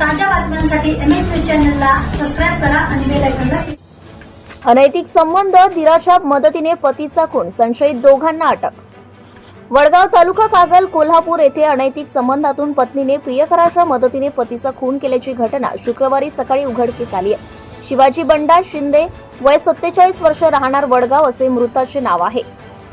ताज्या बातम्यांसाठी M S news चॅनलला सबस्क्राईब करा आणि बेल आयकॉनला अनैतिक संबंध दिराच्या मदतीने पतीचा खून संशयित दोघांना अटक. वडगाव तालुका कागल कोल्हापूर येथे अनैतिक संबंधातून पत्नीने प्रियकराच्या मदतीने पतीचा खून केल्याची घटना शुक्रवारी सकाळी उघडकीस आली आहे. शिवाजी बंडा शिंदे वय सत्तेचाळीस वर्ष राहणार वडगाव असे मृताचे नाव आहे.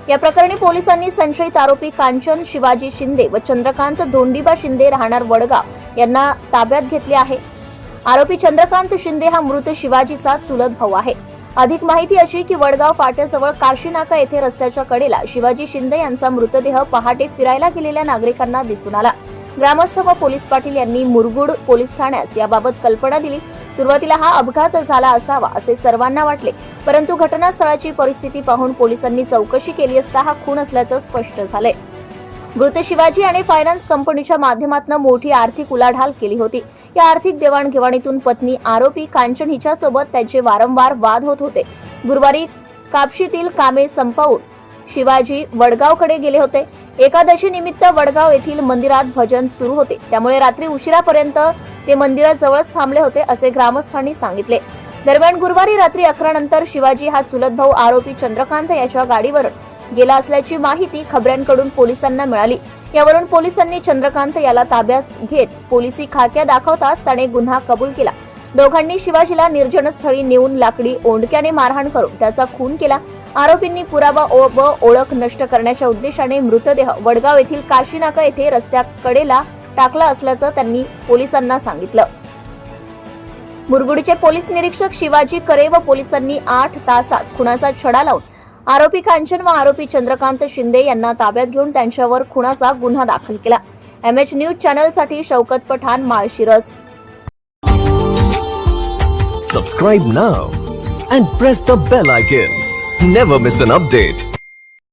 या प्रकरणी पोलिसांनी संशयित आरोपी कांचन शिवाजी शिंदे व चंद्रकांत धोंडीबा शिंदे राहणार वडगाव यांना ताब्यात घेतले आहे. आरोपी चंद्रकांत शिंदे हा मृत शिवाजीचा चुलत भाऊ आहे. अधिक माहिती अशी की वडगाव फाट्याजवळ काशीनाका येथे रस्त्याच्या कडेला शिवाजी शिंदे यांचा मृतदेह पहाटे फिरायला गेलेल्या नागरिकांना दिसून आला. ग्रामस्थ व पोलीस पाटील यांनी मुरगुड पोलीस ठाण्यास याबाबत कल्पना दिली. सुरुवातीला हा अपघात झाला असावा असे सर्वांना वाटले परंतु घटनास्थळाची परिस्थिती पाहून पोलिसांनी चौकशी केली असता हा खून असल्याचं स्पष्ट झालंय. मृत शिवाजी आणि फायनान्स कंपनीच्या माध्यमातून मोठी आर्थिक उलाढाल केली होती. या आर्थिक देवाणघेवाणीतून पत्नी आरोपी कांचन हिच्यासोबत त्यांचे वारंवार वाद होत होते. गुरुवारी कापशीतील कामे संपवून शिवाजी वडगावकडे गेले होते. एकादशी निमित्त वडगाव येथील मंदिरात भजन सुरू होते. त्यामुळे रात्री उशिरापर्यंत ते मंदिराजवळच थांबले होते असे ग्रामस्थांनी सांगितले. दरम्यान गुरुवारी रात्री अकरा नंतर शिवाजी हा चुलत भाऊ आरोपी चंद्रकांत याच्या गाडीवर गेला असल्याची माहिती खबऱ्यांकडून पोलिसांना मिळाली. यावरून पोलिसांनी चंद्रकांत याला ताब्यात घेत पोलिसी खाक्या दाखवताच त्याने गुन्हा कबूल केला. दोघांनी शिवाजीला निर्जन स्थळी नेऊन लाकडी ओंडक्याने मारहाण करून त्याचा खून केला. आरोपींनी पुरावा व ओळख नष्ट करण्याच्या उद्देशाने मृतदेह वडगाव येथील काशीनाका येथे रस्त्याकडेला टाकला असल्याचं त्यांनी पोलिसांना सांगितलं. मुरगुडीचे पोलीस निरीक्षक शिवाजी करे व पोलिसांनी आठ तासात खुनाचा छडा लावून आरोपी कांचन व आरोपी चंद्रकांत शिंदे यांना ताब्यात घेऊन त्यांच्यावर खुनाचा गुन्हा दाखल केला. M H news चॅनलसाठी Shaukat Pathan Malshiras subscribe now and press the bell icon never miss an update